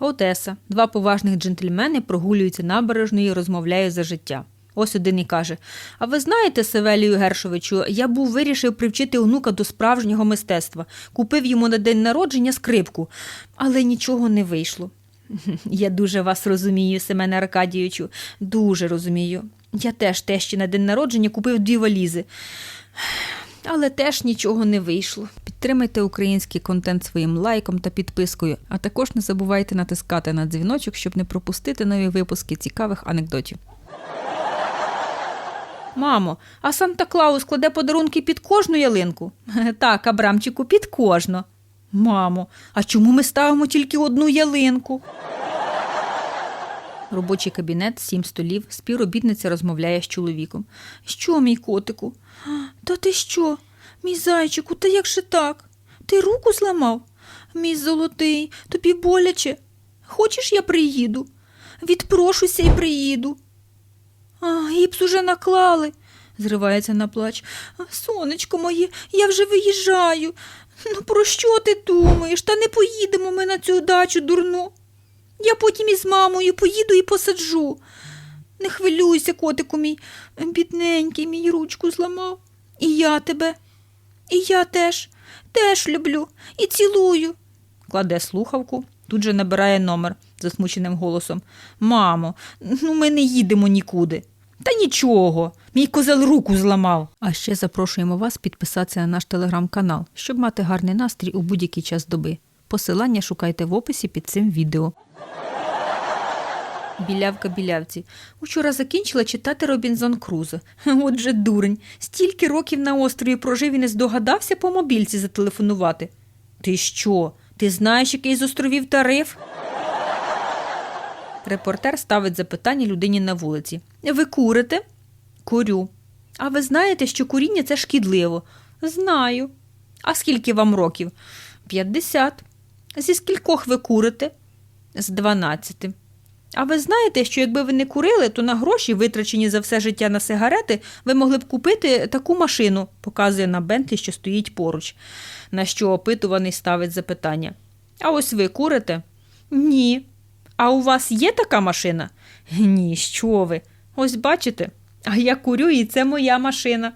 Одеса. Два поважних джентльмени прогулюються набережною і розмовляють за життя. Ось один і каже: А ви знаєте, Севелію Гершовичу, я був вирішив привчити онука до справжнього мистецтва. Купив йому на день народження скрипку, але нічого не вийшло. Я дуже вас розумію, Семене Аркадійовичу, дуже розумію. Я теж тещі на день народження купив дві валізи. Але теж нічого не вийшло. Підтримайте український контент своїм лайком та підпискою, а також не забувайте натискати на дзвіночок, щоб не пропустити нові випуски цікавих анекдотів. Мамо, а Санта Клаус кладе подарунки під кожну ялинку? Так, Абрамчику, під кожну. Мамо, а чому ми ставимо тільки одну ялинку? Робочий кабінет, сім столів, співробітниця розмовляє з чоловіком. Що, мій котику? Та ти що? Мій зайчику, та як же так? Ти руку зламав? Мій золотий, тобі боляче. Хочеш, я приїду? Відпрошуся і приїду. А, гіпс уже наклали, зривається на плач. Сонечко моє, я вже виїжджаю. Ну, про що ти думаєш? Та не поїдемо ми на цю дачу дурну. Я потім із мамою поїду і посаджу. Не хвилюйся, котику мій, бідненький мій ручку зламав. І я тебе. І я теж, теж люблю і цілую. Кладе слухавку, тут же набирає номер засмученим голосом. Мамо, ну ми не їдемо нікуди. Та нічого, мій козел руку зламав. А ще запрошуємо вас підписатися на наш телеграм-канал, щоб мати гарний настрій у будь-який час доби. Посилання шукайте в описі під цим відео. Білявка білявці. Учора закінчила читати Робінзон Крузо. Отже, дурень. Стільки років на острові прожив і не здогадався по мобільці зателефонувати. Ти що? Ти знаєш, який з островів тариф? Репортер ставить запитання людині на вулиці. Ви курите? Курю. А ви знаєте, що куріння це шкідливо? Знаю. А скільки вам років? П'ятдесят. Зі скількох ви курите? З дванадцяти. А ви знаєте, що якби ви не курили, то на гроші, витрачені за все життя на сигарети, ви могли б купити таку машину, показує на Бентлі, що стоїть поруч, на що опитуваний ставить запитання. А ось ви курите? Ні. А у вас є така машина? Ні, що ви? Ось бачите, а я курю, і це моя машина.